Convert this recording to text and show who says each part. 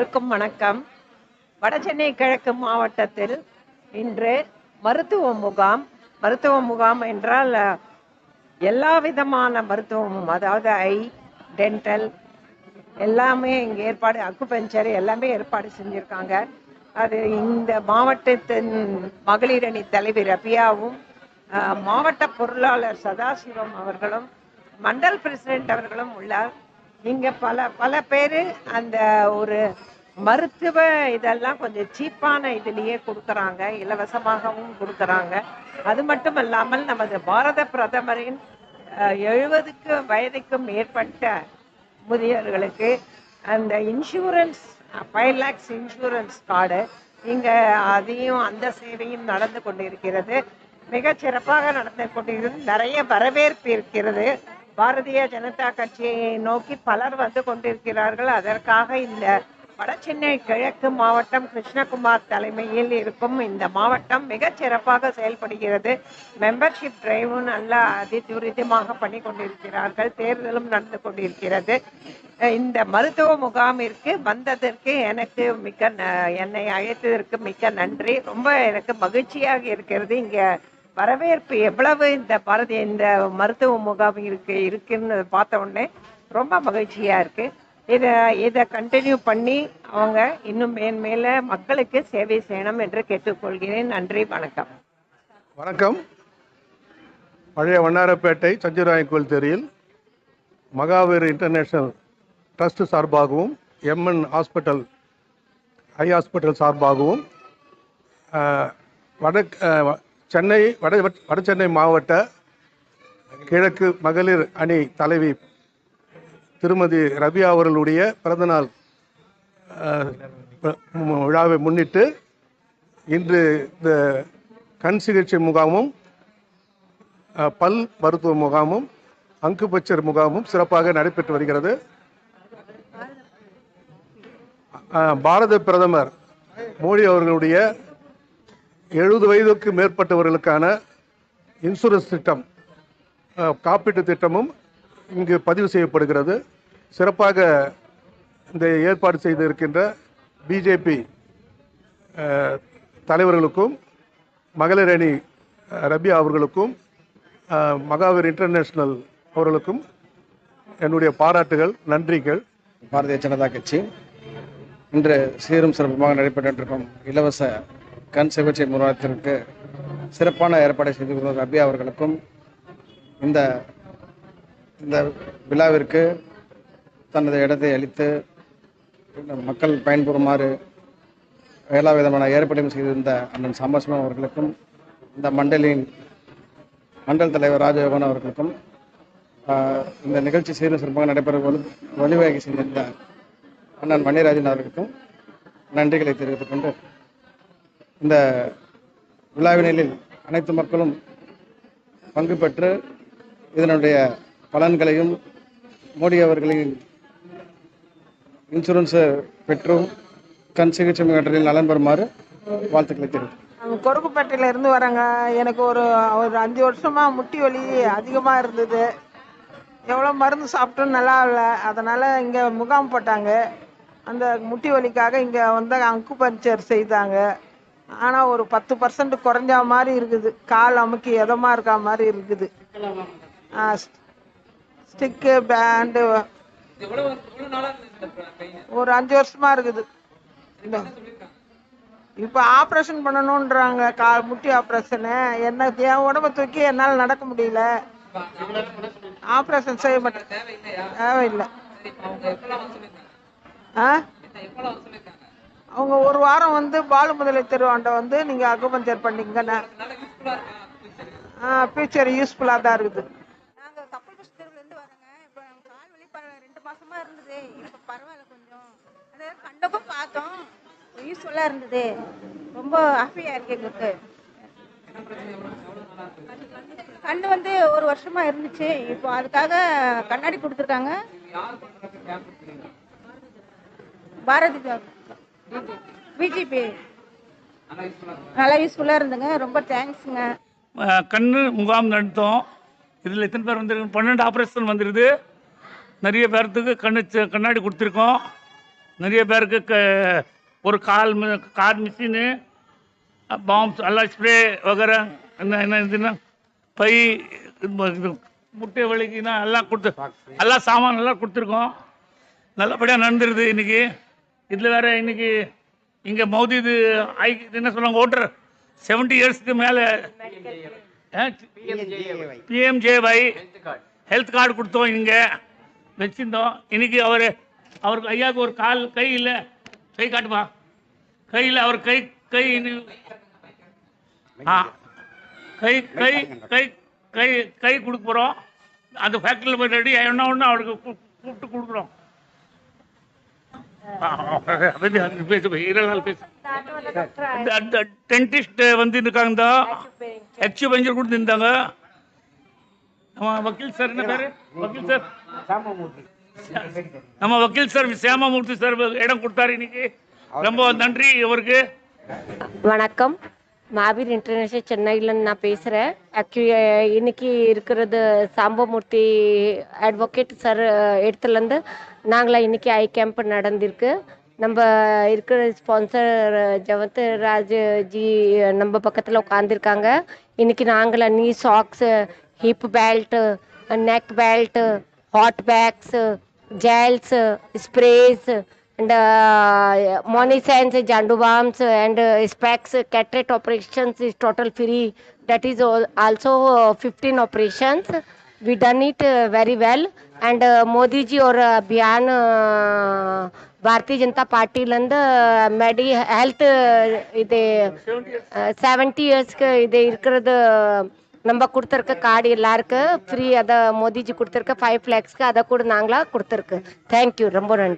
Speaker 1: அனைவருக்கும் வணக்கம். வடசென்னை கிழக்கு மாவட்டத்தில் இன்று மருத்துவ முகாம் மருத்துவ முகாம் என்றால் எல்லா விதமான மருத்துவமும் அதாவது ஐ டென்டல் எல்லாமே இங்கே ஏற்பாடு அக்குபஞ்சர் எல்லாமே ஏற்பாடு செஞ்சுருக்காங்க. அது இந்த மாவட்டத்தின் மகளிர் அணி தலைவர் ரபியாவும் மாவட்ட பொருளாளர் சதாசிவம் அவர்களும் மண்டல் பிரசிடென்ட் அவர்களும் உள்ளார். இங்க பல பல பேர் அந்த ஒரு மருத்துவ இதெல்லாம் கொஞ்சம் சீப்பான இதுலயே கொடுக்கறாங்க இலவசமாகவும் கொடுக்கறாங்க. அது மட்டும் இல்லாமல் நமது பாரத பிரதமரின் எழுபதுக்கு வயதுக்கும் மேற்பட்ட முதியவர்களுக்கு அந்த insurance five lakhs insurance card இங்கே அதையும் அந்த சேவையும் நடந்து கொண்டிருக்கிறது. மிக சிறப்பாக நடந்து கொண்டிருக்கிறது. நிறைய வரவேற்பு இருக்கிறது. பாரதிய ஜனதா கட்சியை நோக்கி பலர் வந்து கொண்டிருக்கிறார்கள். அதற்காக இந்த வடசென்னை கிழக்கு மாவட்டம் கிருஷ்ணகுமார் தலைமையில் இருக்கும் இந்த மாவட்டம் மிக சிறப்பாக செயல்படுகிறது. மெம்பர்ஷிப் டிரைவும் நல்லா அதிதுரிதமாக பண்ணி கொண்டிருக்கிறார்கள். தேர்தலும் நடந்து கொண்டிருக்கிறது. அஹ் இந்த மருத்துவ முகாமிற்கு வந்ததற்கு எனக்கு மிக்க ந- என்னை அழைத்ததற்கு மிக்க நன்றி. ரொம்ப எனக்கு மகிழ்ச்சியாக இருக்கிறது. இங்க வரவேற்பு எவ்வளவு இந்த பாரதிய இந்த மருத்துவ முகாம் இருக்கு இருக்குன்னு பார்த்த உடனே ரொம்ப மகிழ்ச்சியா இருக்கு. இதை இதை கண்டினியூ பண்ணி அவங்க இன்னும் மேன்மேல மக்களுக்கு சேவை செய்யணும் என்று கேட்டுக்கொள்கிறேன். நன்றி வணக்கம்.
Speaker 2: வணக்கம். பழைய வண்ணாரப்பேட்டை சஞ்சீராயன் கோயில் தெருவில் மகாவீர் இன்டர்நேஷனல் ட்ரஸ்ட் சார்பாகவும் எம்என் ஹாஸ்பிட்டல் ஐ ஹாஸ்பிட்டல் சார்பாகவும் வடக்கு சென்னை வட வட சென்னை மாவட்ட கிழக்கு மகளிர் அணி தலைவி திருமதி ரபியா அவர்களுடைய பிறந்தநாள் விழாவை முன்னிட்டு இன்று இந்த கண் சிகிச்சை முகாமும் பல் மருத்துவ முகாமும் அங்குபச்சர் முகாமும் சிறப்பாக நடைபெற்று வருகிறது. பாரத பிரதமர் மோடி அவர்களுடைய எழுபது வயதுக்கு மேற்பட்டவர்களுக்கான இன்சூரன்ஸ் திட்டம் காப்பீட்டுத் காப்பீட்டு திட்டமும் இங்கு பதிவு செய்யப்படுகிறது. சிறப்பாக இந்த ஏற்பாடு செய்திருக்கின்ற பிஜேபி தலைவர்களுக்கும் மகளிர் அணி ரபியா அவர்களுக்கும் மகாவீர் இன்டர்நேஷனல் அவர்களுக்கும் என்னுடைய பாராட்டுகள் நன்றிகள்.
Speaker 3: பாரதிய ஜனதா கட்சி இன்று சீரும் சிறப்புமாக நடைபெற்றிருக்கும் இலவச கண் சிகிச்சை முகாத்திற்கு சிறப்பான ஏற்பாடை செய்து கொடுத்த ரபியா அவர்களுக்கும் இந்த இந்த விழாவிற்கு தனது இடத்தை அளித்து மக்கள் பயன்பெறுமாறு எல்லா விதமான ஏற்பாடும் செய்திருந்த அண்ணன் சாம்பசிவம் அவர்களுக்கும் இந்த மண்டலின் மண்டல் தலைவர் ராஜயோகன் அவர்களுக்கும் இந்த நிகழ்ச்சி சீரும் சிறப்பாக நடைபெற வலு வழிவகை செய்திருந்த அண்ணன் மணிராஜன் அவர்களுக்கும் நன்றிகளை தெரிவித்துக் கொண்டு இந்த விழாவினில் அனைத்து மக்களும் பங்கு பெற்று இதனுடைய பலன்களையும் மோடி அவர்களின் இன்சூரன்ஸ் பெற்றும் கண் சிகிச்சை மையத்தில் நலன் பெறுமாறு வாழ்த்துக்களை தெரிவித்தேன்
Speaker 4: நாங்கள் இருந்து வரேங்க. எனக்கு ஒரு ஒரு அஞ்சு வருஷமா முட்டி வலி அதிகமாக இருந்தது. எவ்வளோ மருந்து சாப்பிட்டும் நல்லா இல்லை. அதனால் இங்கே முகாம் போட்டாங்க. அந்த முட்டி வலிக்காக இங்கே வந்து அங்கு பஞ்சர் செய்தாங்க. ஆனால் ஒரு பத்து பர்சன்ட் குறைஞ்ச மாதிரி இருக்குது. கால் அமுக்கி எதமாக இருக்கா மாதிரி இருக்குது. ஸ்டிக்கு பேண்டு ஒரு அஞ்சு வருஷமா இருக்குது. இப்போ ஆப்ரேஷன் பண்ணணுன்றாங்க கால் முட்டி ஆப்ரேஷனு என்ன என் உடம்ப தூக்கி என்னால் நடக்க முடியல. ஆப்ரேஷன் செய்ய மாட்டேன். தேவையில்லை. ஆ? அவங்க ஒரு வாரம் வந்து பாலு முதலை தெருவாண்ட வந்து நீங்கள் அக்குபஞ்சர் பண்ணிங்கண்ணே ஆ ஃபியூச்சர் யூஸ்ஃபுல்லாக தான் இருக்குது.
Speaker 5: நாங்கள் கப்பல் பஸ் தெருவுலேருந்து வரோங்க. இப்போ கால் வலி ப ரெண்டு மாதமாக இருந்தது. இப்போ பரவாயில்ல கொஞ்சம். அது கண்டப்போ பார்த்தோம். யூஸ்ஃபுல்லாக இருந்தது. ரொம்ப ஹாப்பியாக இருக்கு எங்களுக்கு. கண்ணு வந்து ஒரு வருஷமா இருந்துச்சு. இப்போ அதுக்காக கண்ணாடி கொடுத்துருக்காங்க. பாரதி பிஜிபி நல்லா யூஸ்ஃபுல்லாக இருந்துங்க. ரொம்ப தேங்க்ஸுங்க
Speaker 6: கண்ணு முகாம் நடத்தோம். இதில் எத்தனை பேர் வந்துருக்கு பன்னெண்டு ஆப்ரேஷன் வந்துருது நிறைய பேர்த்துக்கு கண்ணு கண்ணாடி கொடுத்துருக்கோம். நிறைய பேருக்கு க ஒரு கால் மி- கார் மிஷினு பாம்ஸ் எல்லாம் ஸ்ப்ரே வகர என்ன என்ன இதுன்னா பை இது முட்டை வலிக்குன்னா எல்லாம் கொடுத்து எல்லாம் சாமான் எல்லாம் கொடுத்துருக்கோம். நல்லபடியாக நடந்துருது இன்றைக்கி இதில் வேற இன்னைக்கு இங்கே மோதி இது ஐ இது என்ன சொல்லுவாங்க ஓட்டர் செவன்டி இயர்ஸ்க்கு மேலே பிஎம்ஜேஒய் ஹெல்த் கார்டு கொடுத்தோம் இங்கே வச்சிருந்தோம். இன்னைக்கு அவர் அவருக்கு ஐயாவுக்கு ஒரு கால் கை இல்லை. கை காட்டுப்பா கையில் அவர் கை கை ஆ. கை கை கை கை கை கொடுக்க போகிறோம் அந்த ஃபேக்ட்ரியில் போய் ரெடி என்ன ஒன்று அவருக்கு கூப்பிட்டு கொடுக்குறோம். டென்டிஸ்ட் வந்து இருக்காங்க ஹெச் பெஞ்சர் கொடுத்துருந்தாங்க நம்ம வக்கீல் சார் என்ன பேரு வக்கீல் சார் நம்ம வக்கீல் சார் சேமமூர்த்தி சார் இடம் கொடுத்தாரு இன்னைக்கு ரொம்ப நன்றி இவருக்கு
Speaker 7: வணக்கம் மாவீர் இன்டர்நேஷனல் சென்னையிலேருந்து நான் பேசுகிறேன் ஆக்சுவலி இன்னைக்கு இருக்கிறது சாம்பமூர்த்தி அட்வொகேட் சார் இடத்துலேருந்து நாங்களாம் இன்னைக்கு ஐ கேம்ப் நடந்திருக்கு. நம்ம இருக்கிற ஸ்பான்சர் ஜவத் ராஜ் ஜி நம்ம பக்கத்தில் உட்காந்துருக்காங்க இன்னைக்கு நாங்களாம் நீ socks hip belt neck belt hot packs gels, sprays and uh, monisans, jandu balms, and uh, specs, cataract operations is total free. That is al- also uh, 15 operations. We done it uh, very well. And uh, Modi ji or uh, Abhiyan uh, Bharatiya Janata ಪಾರ್ಟಿಲಿಂದ medi health ಇದೆ seventy இயர்ஸ்க்கு இது இருக்கிறது நம்ம கொடுத்துருக்க card எல்லாருக்கு free அதை மோடிஜி கொடுத்துருக்க five லேக்ஸ்க்கு அதை கூட நாங்களாக கொடுத்துருக்கு தேங்க்யூ ரொம்ப நன்றி